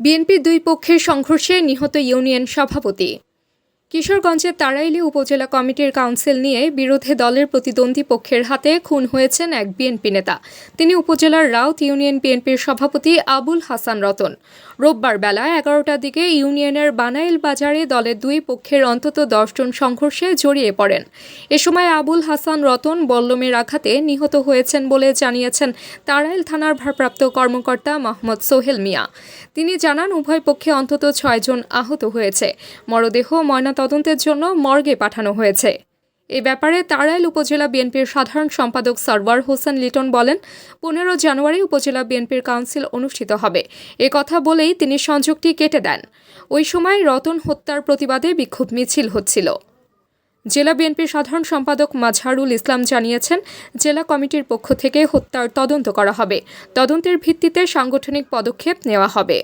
বিএনপির দুই পক্ষের সংঘর্ষে নিহত ইউনিয়ন সভাপতি। কিশোরগঞ্জের তারাইলি উপজেলা কমিটির কাউন্সিল নিয়ে বিরোধী দলের প্রতিদ্বন্দ্বী পক্ষের হাতে খুন হয়েছেন এক বিএনপি নেতা। তিনি উপজেলার রাউত ইউনিয়ন বিএনপির সভাপতি আবুল হাসান রতন। রোববার বেলা এগারোটার দিকে ইউনিয়নের বানাইল বাজারে দলের দুই পক্ষের অন্তত দশজন সংঘর্ষে জড়িয়ে পড়েন। এ সময় আবুল হাসান রতন বল্লমের আঘাতে নিহত হয়েছেন বলে জানিয়েছেন তারাইল থানার ভারপ্রাপ্ত কর্মকর্তা মোহাম্মদ সোহেল মিয়া। তিনি জানান, উভয় পক্ষে অন্তত ছয়জন আহত হয়েছে। মরদেহ ময়নাতদন্তের জন্য মর্গে পাঠানো হয়েছে। এ ব্যাপারে তারাইল উপজেলা বিএনপির সাধারণ সম্পাদক সরওয়ার হোসেন লিটন বলেন, পনেরো জানুয়ারি উপজেলা বিএনপির কাউন্সিল অনুষ্ঠিত হবে। এ কথা বলেই তিনি সংযোগটি কেটে দেন। ওই সময় রতন হত্যার প্রতিবাদে বিক্ষোভ মিছিল হচ্ছিল। জেলা বিএনপির সাধারণ সম্পাদক মাজহারুল ইসলাম জানিয়েছেন, জেলা কমিটির পক্ষ থেকে হত্যার তদন্ত করা হবে। তদন্তের ভিত্তিতে সাংগঠনিক পদক্ষেপ নেওয়া হবে।